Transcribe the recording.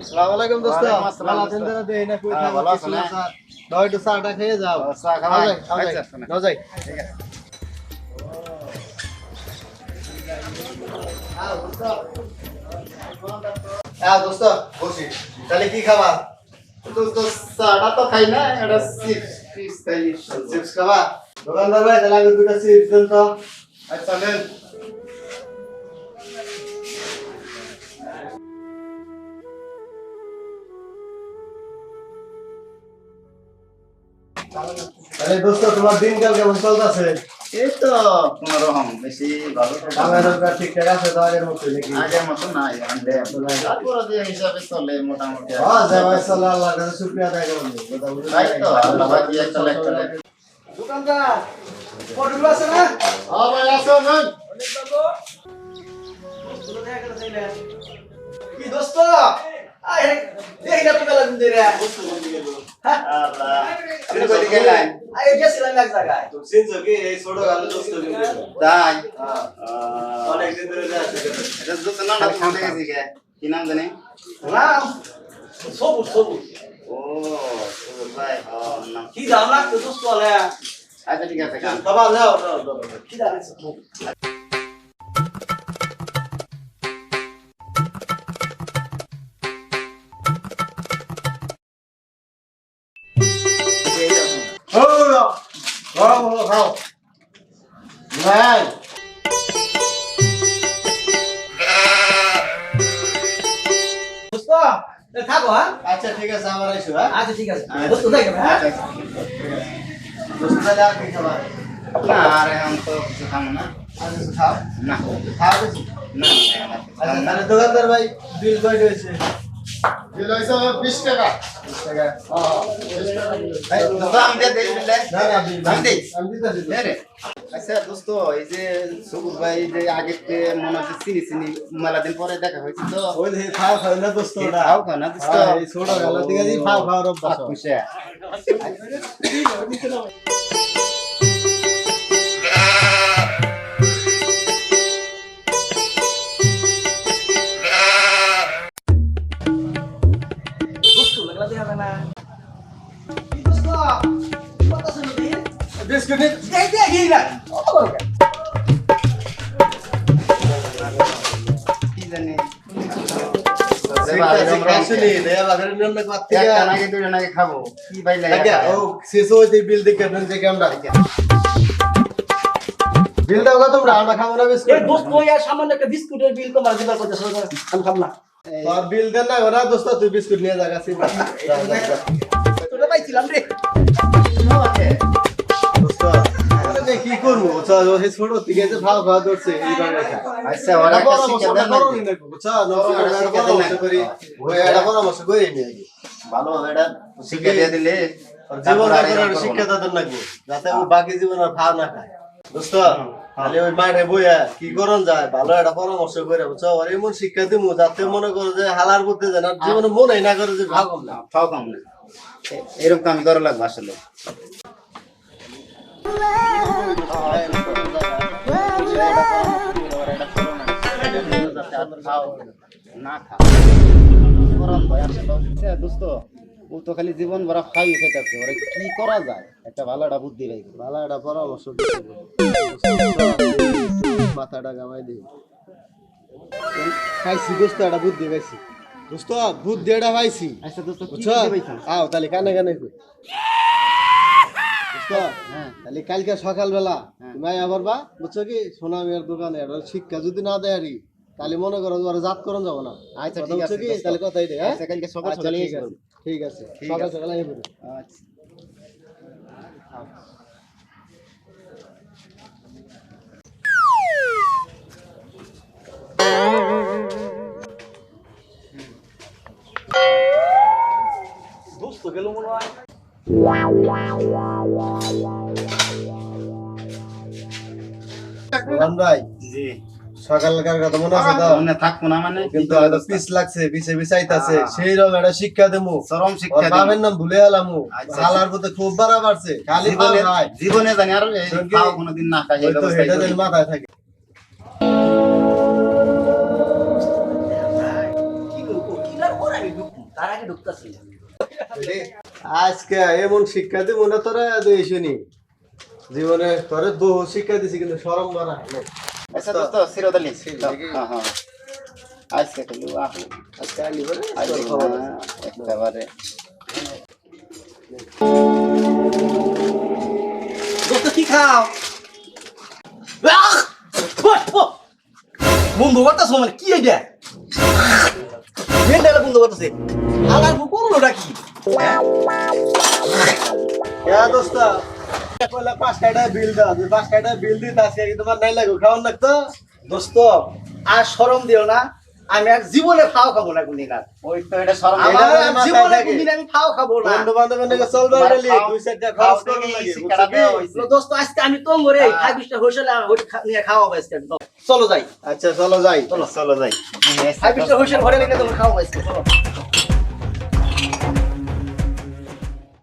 আসসালামু আলাইকুম দোস্ত। ভালো আছেন দাদা দেই না কই হ্যাঁ, থাকো ভালো আছেন, হ্যাঁ। স্যার। দাও একটু চাটা খেয়ে যাও। চা খাওয়া? আও যাই, আও যাই, শোনেন। নাও যাই। ঠিক আছে। হ্যাঁ দোস্ত বসি। তাহলে কি খাবা? দোস্ত চাটা তো খাই না এটা চিপস। চিপস খাই চিপস খাবা? দোকানদার ভাই তাহলে আমি দুটো চিপস দেন তো। আচ্ছা নেন তাহলে দোস্ত তোমার দিনকাল কেমন চলতেছে? এই তো কোনো রকম বেশি ভালো। আমার দরকার ঠিকঠাক আছে তো আগের মতো নাকি? আগের মতো নাই তারপরে যে হিসাবে চলে মোটামুটি আর হ্যাঁ যাই ভাই আল্লাহর কাছে শুকরিয়া আদায় করুন তাই তো আল্লাহ ভাই দিয়ে চলে চলে। দোকানদার পটল আছে না? হ্যাঁ ভাই আরে আরে কি দোস্ত? না না তুমি দেখেছি কে নাম জানি সবুজ সবুজ ও সুবল ভাই কি দাম লাগতো দোস্ত আচ্ছা ঠিক আছে নাও নাও কি দাম গরম খাও ভাই থাকো হ্যাঁ? আচ্ছা ঠিক আছে আমার আইসো হ্যাঁ? আচ্ছা ঠিক আছে। দোস্ত থাকো হ্যাঁ? দোস্ত তাহলে আর কি খাবার না। আরে আমি তো কিছু খাব না। আর কিছু খাও? না। খাও না আচ্ছা তাহলে দোকানদার ভাই বিল কয়টা হয়েছে? বিল হইছে 20 টাকা বিশ টাকা এই, দোস্ত, আমি দিয়ে দেই বিলটা? না না বিল আমি দিই? আমি দিতেছি দে রে। আচ্ছা দোস্ত এই যে সবুজ ভাই যে আগে মনে হচ্ছে চিনি চিনি মেলা দিন পরে দেখা হয়েছে তো খাও খাও না দোস্ত খাও খাও না দোস্ত হ্যাঁ, ছোট গেলা থেকে যে খাও খাও রব কি কত দিন বিস্কুট এই কি জানি দেয়া নিয়ম না একটা নাকি দুটো নাকি খাব কি ভাই লাগে ও শেষ হইতে বিল দেখে আপনার যে কেমন বিল দাও কত তোমরা, আমরা খাব না বিস্কুট। দোস্ত, ওই আর সামান্য একটা বিস্কুটের বিল তোমার দিবার কথা আমি খাম না। তোর বিল দেন না ওরা দোস্ত তুই বিস্কুট নিয়ে যা গাছি তোরা পাইছিলাম রে। দোস্ত আরে কি করব? ছোট থেকে যে ভাও ভাও ধরছে আচ্ছা ওরা পরামর্শ করি। ভালো এটা শিক্ষা দিয়ে দিলে জীবন আর শিক্ষা না। তাদের লাগবে যাতে বাকি জীবন আর ভাও না খায়। দোস্ত তাহলে ওই মাঠে বইয়া কি করন যায়? ভালো একটা পরামর্শ করে বুঝছ? আর এমন শিক্ষা দিমু যাতে মনে করো যে হালার বুদ্ধি যেন জীবনে মনে না করে যে ভাগ না খাও খাও না। এরকম কাম করা লাগবে আসলে। না খা দোস্ত ও তো খালি জীবন ভরা খাই খাইতেছে ওরা কি করা যায়? একটা ভালো একটা বুদ্ধি ভাই ভালো একটা পরামর্শ মাথাটা গামাই দিই খাইছি দোস্ত একটা বুদ্ধি পাইছি। দোস্ত বুদ্ধি এটা পাইছি। আচ্ছা দোস্ত বুঝছ? আও তাহলে কানে কানে কই। হ্যাঁ। তাহলে কালকে সকালবেলা হ্যাঁ। তুমি আবার বা বুঝছ কি? সোনামিয়ার দোকানে একটা শিক্ষা যদি না দেয় আরি তাহলে মনে করো জাত করন যাব না। আচ্ছা, ঠিক আছে, তাহলে কথাই দে হ্যাঁ? আচ্ছা, কালকে সকাল আচ্ছা, সকালে ঠিক আছে, সকাল। সকাল আই পড়ি আচ্ছা। দোস্ত গেল মনে হয়। ভাই জি। সকালকার কথা মনে আছে তো? মনে থাকব না মানে। কিন্তু হয়তো পিস লাগছে পিছে পিছাইতাছে সেই রকম একটা শিক্ষা দেবো। চরম শিক্ষা দিন। নাম ভুলে এলামু আচ্ছা, হালার প্রতি খুব বাড়া বাড়ছে। খালি জীবনে জীবনে জানি আর এই সঙ্গে- খাও কোনোদিন না খাই এই হয়তো ব্যবস্থাই হেঁটে করি। যেন মাথায় থাকে। ঢুকতাছি আজকে এমন শিক্ষা দিব না তোরা শুনি। জীবনে তোরে বহু শিক্ষা দিছি কিন্তু সরম বানা আচ্ছা আলী হ্যাঁ হ্যাঁ আজকে খালি আহু আজকে আলি বলে আজকে খবর না, একেবারে দোস্ত কি খাও আহ! ফট, ফট। বন্ধু করতেছ মানে কি এটা মেন্ডালে বন্ধু করতেছে আলার বউ করলোটা কি হ্যাঁ দোস্ত পাঁচ টাকা বিল দাও পাঁচ টাকা বিল দিতে আজকে তোমার নাই লাগো খাওয়ান লাগতো? দোস্ত আর শরম দিও না আমি আর জীবনে খাও খাব না কোনদিন আর। ওই তো এটা সরম আমার এটা আর মাথায় জীবনে কোনদিন আমি খাব না। বন্ধু বান্ধবের চলবে দুই খরচ লাগে। তো দোস্ত আজকে আমি তো করে হ্যাঁ। খাই বিশটা হয়েছিল নিয়ে খাওয়া হবে আজকে চলো যাই। আচ্ছা চলো যাই। চলো। চলো যাই। খাই বিশটা হয়েছিল ঘরে লেগে তোমার খাওয়া হবে চলো।